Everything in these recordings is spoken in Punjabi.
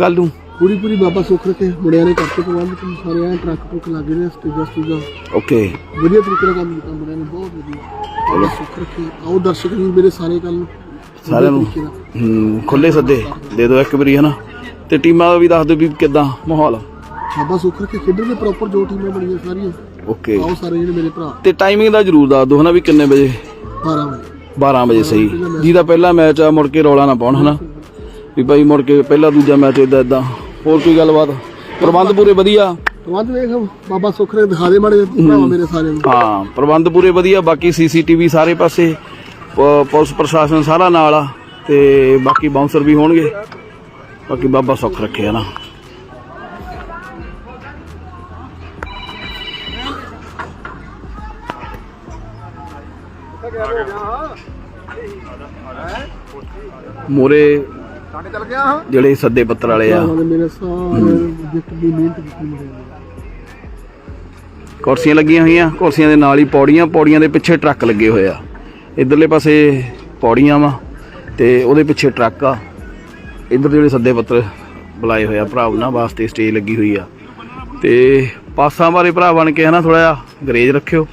ਗੱਲ ਨੂੰ। ਪੂਰੀ ਪੂਰੀ ਬਾਬਾ ਸੁੱਖ ਰੱਖੇ। ਮੁੰਡਿਆਂ ਨੇ ਕਰਤੇ ਪ੍ਰਬੰਧ ਤੇ ਸਾਰੇ ਐਂ ਟਰੱਕ ਟਰੁੱਕ ਲੱਗੇ ਨੇ ਸਟੇਜਾਂ ਸਟੂਜਾਂ। ਓਕੇ। ਵਧੀਆ ਤਰੀਕੇ ਨਾਲ ਕੰਮ ਕੀਤਾ ਮੁੰਡਿਆਂ ਨੇ ਬਹੁਤ ਵਧੀਆ। ਬਾਬਾ ਸੁੱਖ ਰੱਖੇ। ਆਓ ਦਰਸ਼ਕ ਵੀ ਮੇਰੇ ਸਾਰੇ ਕੱਲ ਨੂੰ। ਸਾਰਿਆਂ ਨੂੰ। ਖੁੱਲੇ ਸੱਦੇ। ਦੇ ਦਿਓ ਇੱਕ ਵਾਰੀ ਹਨਾ। ਤੇ ਟੀਮਾਂ ਦਾ ਵੀ ਦੱਸ ਦਿਓ ਵੀ ਕਿਦਾਂ ਮਾਹੌਲ। ਬਾਬਾ ਸੁੱਖ ਰੱਖੇ। ਖੇਡਣ ਦੇ ਪ੍ਰੋਪਰ ਜੋ ਟੀਮਾਂ ਬਣੀਆਂ ਸਾਰੀਆਂ। ਓਕੇ। ਆਓ ਸਾਰੇ ਜਿਹੜੇ ਮੇਰੇ ਭਰਾ। ਤੇ ਟਾਈਮਿੰਗ ਦਾ ਜਰੂਰ ਦੱਸ ਦਿਓ ਹਨਾ ਵੀ ਕਿੰਨੇ ਵਜੇ? 12 ਵਜੇ। 12 ਵਜੇ ਸਹੀ। ਜਿਹਦਾ ਪਹਿਲਾ ਮੈਚ ਆ ਮੁੜ ਕੇ ਰੌਲਾ ਨਾ ਪਾਉਣ ਹਨਾ। ਵੀ ਭਾਈ ਮੁੜ ਕੇ ਪਹਿਲਾ ਦੂਜਾ ਮੈਚ ਇਦਾਂ ਇਦਾਂ ਹੋਰ ਕੋਈ ਗੱਲਬਾਤ? ਪ੍ਰਬੰਧ ਪੂਰੇ ਵਧੀਆ? ਪ੍ਰਬੰਧ ਵੇਖ ਬਾਬਾ ਸੁੱਖ ਰੱਖੇ ਦਿਖਾ ਦੇ ਮਾੜੇ ਭਰਾਵਾਂ ਮੇਰੇ ਸਾਰਿਆਂ ਨੂੰ। ਹਾਂ ਪ੍ਰਬੰਧ ਪੂਰੇ ਵਧੀਆ ਬਾਕੀ ਸੀਸੀਟੀਵੀ ਸਾਰੇ ਪਾਸੇ ਪੁਲਿਸ ਪ੍ਰਸ਼ਾਸਨ ਸਾਰਾ ਨਾਲ ਆ ਤੇ ਬਾਕੀ ਬਾਉਂਸਰ ਵੀ ਹੋਣਗੇ। ਬਾਕੀ ਬਾਬਾ ਸੁੱਖ ਰੱਖੇ ਨਾ। ਮੋਰੇ ਸਾਡੇ ਚੱਲ ਗਿਆ ਹਾਂ ਜਿਹੜੇ ਸੱਦੇ ਪੱਤਰ ਵਾਲੇ ਆ। ਮੇਰੇ ਸਾਰੇ ਜਿੱਤ ਦੀ ਮਿਹਨਤ ਕੀਤੀ ਮੁੰਡਿਆਂ ਨੇ ਕੁਰਸੀਆਂ ਲੱਗੀਆਂ ਹੋਈਆਂ ਕੁਰਸੀਆਂ ਦੇ ਨਾਲ ਹੀ ਪੌੜੀਆਂ ਪੌੜੀਆਂ ਦੇ ਪਿੱਛੇ ਟਰੱਕ ਲੱਗੇ ਹੋਏ ਆ। ਇਧਰਲੇ ਪਾਸੇ ਪੌੜੀਆਂ ਵਾ ਤੇ ਉਹਦੇ ਪਿੱਛੇ ਟਰੱਕ ਆ। ਇਧਰ ਜਿਹੜੇ ਸੱਦੇ ਪੱਤਰ ਬੁਲਾਏ ਹੋਏ ਆ ਭਰਾ ਉਹਨਾਂ ਵਾਸਤੇ ਸਟੇਜ ਲੱਗੀ ਹੋਈ ਆ। ਤੇ ਪਾਸਾਂ ਬਾਰੇ ਭਰਾ ਬਣ ਕੇ ਹਨਾ ਥੋੜਾ ਜਿਹਾ ਗਰੇਜ ਰੱਖਿਓ।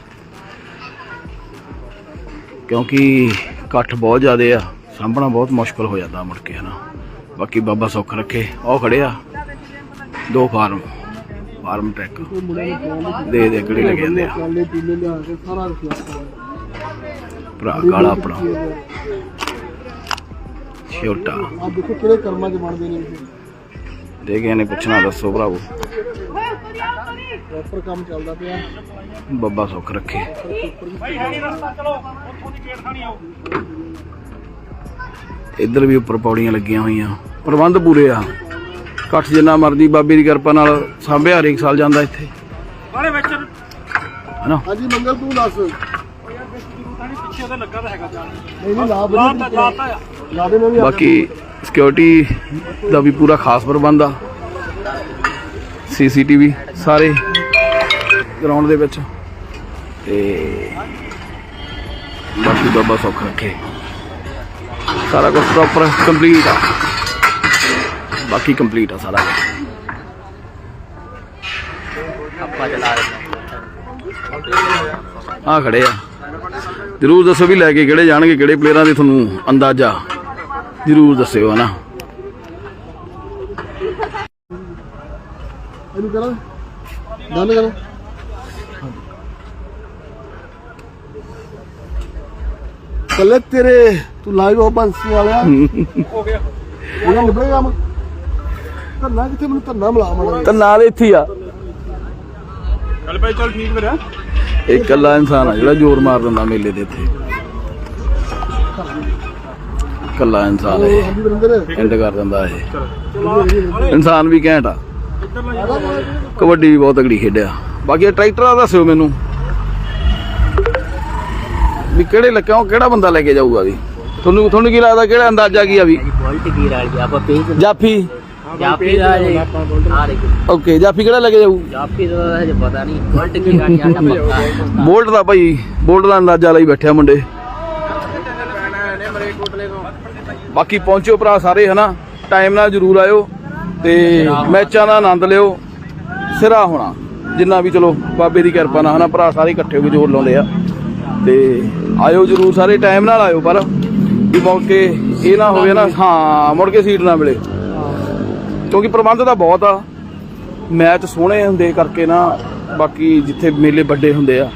ਕਿਉਂਕਿ ਇਕੱਠ ਬਹੁਤ ਜ਼ਿਆਦੇ ਆ। ਸਾਂਭਣਾ ਬਹੁਤ ਮੁਸ਼ਕਲ ਹੋ ਜਾਂਦਾ ਮੁੜ ਕੇ, ਹਨਾ। ਬਾਕੀ ਬਾਬਾ ਸੁੱਖ ਰੱਖੇ। ਉਹ ਖੜੇ ਆ। ਦੋ ਫਾਰਮ। ਫਾਰਮ ਟਰੈਕ ਦੇ ਦੇ, ਕਿਹੜੇ ਲੱਗੇ ਜਾਂਦੇ ਆ। ਭਰਾ ਕਾਲਾ ਆਪਣਾ। ਛੋਟਾ। ਆ ਦੇਖੋ ਕਿਹੜੇ ਕਰਮਾਂ 'ਚ ਬਣਦੇ ਨੇ ਦੇ ਗਏ ਨੇ, ਪੁੱਛਣਾ ਦੱਸੋ ਭਰਾਵੋ। ਪ੍ਰੋਪਰ ਕੰਮ ਚੱਲਦਾ ਪਿਆ ਬੱਬਾ ਸੁੱਖ ਰੱਖੇ। ਇੱਧਰ ਵੀ ਉੱਪਰ ਪੌੜੀਆਂ ਲੱਗੀਆਂ ਹੋਈਆਂ। ਪ੍ਰਬੰਧ ਪੂਰੇ ਆ। ਇਕੱਠ ਜਿੰਨਾ ਮਰਦੀ ਬਾਬੇ ਦੀ ਕਿਰਪਾ ਨਾਲ ਸਾਂਭਿਆ ਹਰੇਕ ਸਾਲ ਜਾਂਦਾ ਇੱਥੇ। ਹਨਾ? ਹਾਂਜੀ ਮੰਗਲ ਤੂੰ ਦੱਸ। ਬਾਕੀ ਸਿਕਿਉਰਿਟੀ ਦਾ ਵੀ ਪੂਰਾ ਖਾਸ ਪ੍ਰਬੰਧ ਆ। ਸੀਸੀਟੀਵੀ ਸਾਰੇ ਗਰਾਊਂਡ ਦੇ ਵਿੱਚ। ਤੇ ਬਾਕੀ ਬਾਬਾ ਸੁੱਖ ਰੱਖੇ। ਸਾਰਾ ਕੁਝ ਪ੍ਰੋਪਰ ਕੰਪਲੀਟ ਆ। ਬਾਕੀ ਕੰਪਲੀਟ ਆ ਸਾਰਾ। ਆ ਖੜੇ ਆ। ਜਰੂਰ ਦੱਸੋ ਵੀ ਲੈ ਕੇ ਕਿਹੜੇ ਜਾਣਗੇ ਕਿਹੜੇ ਪਲੇਅਰਾਂ ਦੇ ਤੁਹਾਨੂੰ ਅੰਦਾਜ਼ਾ? ਜਰੂਰ ਦੱਸਿਓ ਹਨਾ। ਇਹਨੂੰ ਕਰਾਂ? ਡਨ ਕਰੋ। ਕੱਲੇ ਤੇਰੇ ਤੂੰ ਲਾਈਵ ਹੋ ਬੰਸੀ ਵਾਲਿਆ। ਹੋ। ਗਿਆ। ਉਹਨਾਂ ਨਿਬੜੇ ਕੰਮ ਧੰਨਾ ਕਿੱਥੇ ਮੈਨੂੰ ਧੰਨਾ ਮਿਲਾ ਮੜਾ ਤਾਂ ਨਾਲ ਇੱਥੇ ਹੀ ਆ। ਚੱਲ ਭਾਈ ਚੱਲ ਠੀਕ ਫਿਰ ਇਹ ਇਕੱਲਾ ਇਨਸਾਨ ਆ ਜਿਹੜਾ ਜ਼ੋਰ ਮਾਰ ਦਿੰਦਾ ਮੇਲੇ ਦੇ ਇੱਥੇ। ਇਕੱਲਾ ਇਨਸਾਨ ਹੈ ਹਾਂਜੀ ਵਰਿੰਦਰ ਐਂਡ ਕਰ ਦਿੰਦਾ ਇਹ। ਇਨਸਾਨ ਵੀ ਘੈਂਟ ਆ। ਕਬੱਡੀ ਵੀ ਬਹੁਤ ਤਗੜੀ ਖੇਡਿਆ। ਬਾਕੀ ਟਰੈਕਟਰ ਦਾ ਦੱਸਿਓ ਮੈਨੂੰ। ਵੀ ਕਿਹੜੇ ਲੱਗਿਆ ਕਿਹੜਾ ਬੰਦਾ ਲੈ ਕੇ ਜਾਊਗਾ ਵੀ ਤੁਹਾਨੂੰ ਤੁਹਾਨੂੰ ਕੀ ਲੱਗਦਾ ਕਿਹੜਾ ਅੰਦਾਜ਼ਾ ਕੀ ਆ ਵੀ? ਬੋਲਟ ਕੀ ਰਾਲ ਗਿਆ ਆਪਾਂ ਪੇਜ ਜਾਫੀ? ਜਾਪੀ ਦਾ ਜੇ ਆ ਰਹੀ ਓਕੇ ਜਾਫੀ ਕਿਹੜਾ ਲੈ ਕੇ ਜਾਊ? ਜਾਪੀ ਦਾ ਹਜੇ ਪਤਾ ਨਹੀਂ। ਬੋਲਟ ਕੀ ਰਾਲ ਗਿਆ ਪੱਕਾ ਹੈ ਬੋਲਟ ਦਾ ਭਾਈ ਬੋਲਟ ਦਾ ਅੰਦਾਜ਼ਾ ਲਈ ਬੈਠਿਆ ਮੁੰਡੇ। ਬਾਕੀ ਪਹੁੰਚਿਓ ਭਰਾ ਸਾਰੇ ਹਨਾ? ਟਾਈਮ ਨਾਲ ਜਰੂਰ ਆਇਓ ਤੇ ਮੈਚਾਂ ਦਾ ਆਨੰਦ ਲਿਓ। ਸਿਰਾ ਹੋਣਾ ਜਿੰਨਾ ਵੀ ਚਲੋ ਬਾਬੇ ਦੀ ਕਿਰਪਾ ਨਾਲ ਹਨਾ? ਭਰਾ ਸਾਰੇ ਇਕੱਠੇ ਹੋ ਕੇ ਜੋਰ ਲਾਉਂਦੇ ਆ। ਤੇ ਆਇਓ ਜਰੂਰ, ਸਾਰੇ ਟਾਈਮ ਨਾਲ ਆਇਓ, ਪਰ ਵੀ ਮੁੜ ਕੇ ਇਹ ਨਾ ਹੋਵੇ ਨਾ, ਹਾਂ, ਮੁੜ ਕੇ ਸੀਟ ਨਾ ਮਿਲੇ। ਕਿਉਂਕਿ ਪ੍ਰਬੰਧ ਤਾਂ ਬਹੁਤ ਆ। ਮੈਚ ਸੋਹਣੇ ਹੁੰਦੇ ਕਰਕੇ ਨਾ, ਬਾਕੀ ਜਿੱਥੇ ਮੇਲੇ ਵੱਡੇ ਹੁੰਦੇ ਆ,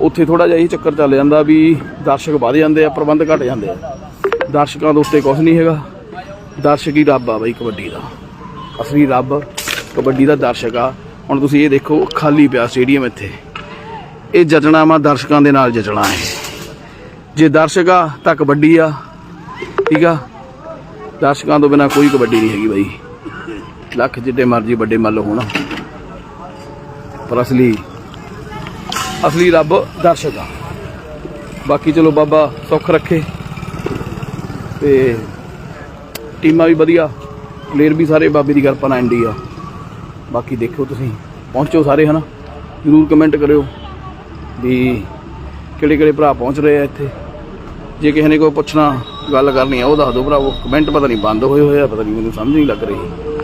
ਉੱਥੇ ਥੋੜਾ ਜਿਹਾ ਇਹ ਚੱਕਰ ਚੱਲ ਜਾਂਦਾ ਵੀ ਦਰਸ਼ਕ ਵੱਧ ਜਾਂਦੇ ਆ, ਪ੍ਰਬੰਧ ਘਟ ਜਾਂਦੇ ਆ। ਦਰਸ਼ਕਾਂ ਦੇ ਉੱਤੇ ਕੁਝ ਨਹੀਂ ਹੈਗਾ। ਦਰਸ਼ਕ ਹੀ ਰੱਬ ਆ ਬਈ, ਕਬੱਡੀ ਦਾ। ਅਸਲੀ ਰੱਬ, ਕਬੱਡੀ ਦਾ ਦਰਸ਼ਕ ਆ। ਹੁਣ ਤੁਸੀਂ ਇਹ ਦੇਖੋ, ਖਾਲੀ ਪਿਆ ਸਟੇਡੀਅਮ ਇੱਥੇ। ਇਹ ਜੱਜਣਾ ਵਾ ਦਰਸ਼ਕਾਂ ਦੇ ਨਾਲ ਜੱਜਣਾ ਹੈ। ਜੇ ਦਰਸ਼ਕ ਆ, ਤਾਂ ਕਬੱਡੀ ਆ, ਠੀਕ ਆ? ਦਰਸ਼ਕਾਂ ਤੋਂ ਬਿਨਾ ਕੋਈ ਕਬੱਡੀ ਨਹੀਂ ਹੈਗੀ ਬਾਈ। ਲੱਖ ਜਿੱਡੇ ਮਰਜ਼ੀ ਵੱਡੇ ਮੱਲ ਹੋਣਾ। ਪਰ ਅਸਲੀ ਅਸਲੀ ਰੱਬ ਦਰਸ਼ਕ ਆ। ਬਾਕੀ ਚਲੋ ਬਾਬਾ ਸੁੱਖ ਰੱਖੇ। ਤੇ ਟੀਮਾਂ ਵੀ ਵਧੀਆ। ਪਲੇਅਰ ਵੀ ਸਾਰੇ ਬਾਬੇ ਦੀ ਕਿਰਪਾ ਨਾਲ ਐਂਡੀ ਆ ਬਾਕੀ ਦੇਖੋ ਤੁਸੀਂ। ਪਹੁੰਚੋ ਸਾਰੇ, ਹਨਾ? ਜਰੂਰ ਕਮੈਂਟ ਕਰਿਓ। ਵੀ ਕਿਹੜੇ ਕਿਹੜੇ ਭਰਾ ਪਹੁੰਚ ਰਹੇ ਆ ਇੱਥੇ। ਜੇ ਕਿਸੇ ਨੇ ਕੋਈ ਪੁੱਛਣਾ, ਗੱਲ ਕਰਨੀ ਆ, ਉਹ ਦੱਸ ਦਿਓ ਭਰਾਵੋ ਕਮੈਂਟ ਪਤਾ ਨਹੀਂ ਬੰਦ ਹੋਏ ਹੋਏ ਆ, ਪਤਾ ਨਹੀਂ ਮੈਨੂੰ ਸਮਝ ਨਹੀਂ ਲੱਗ ਰਹੀ।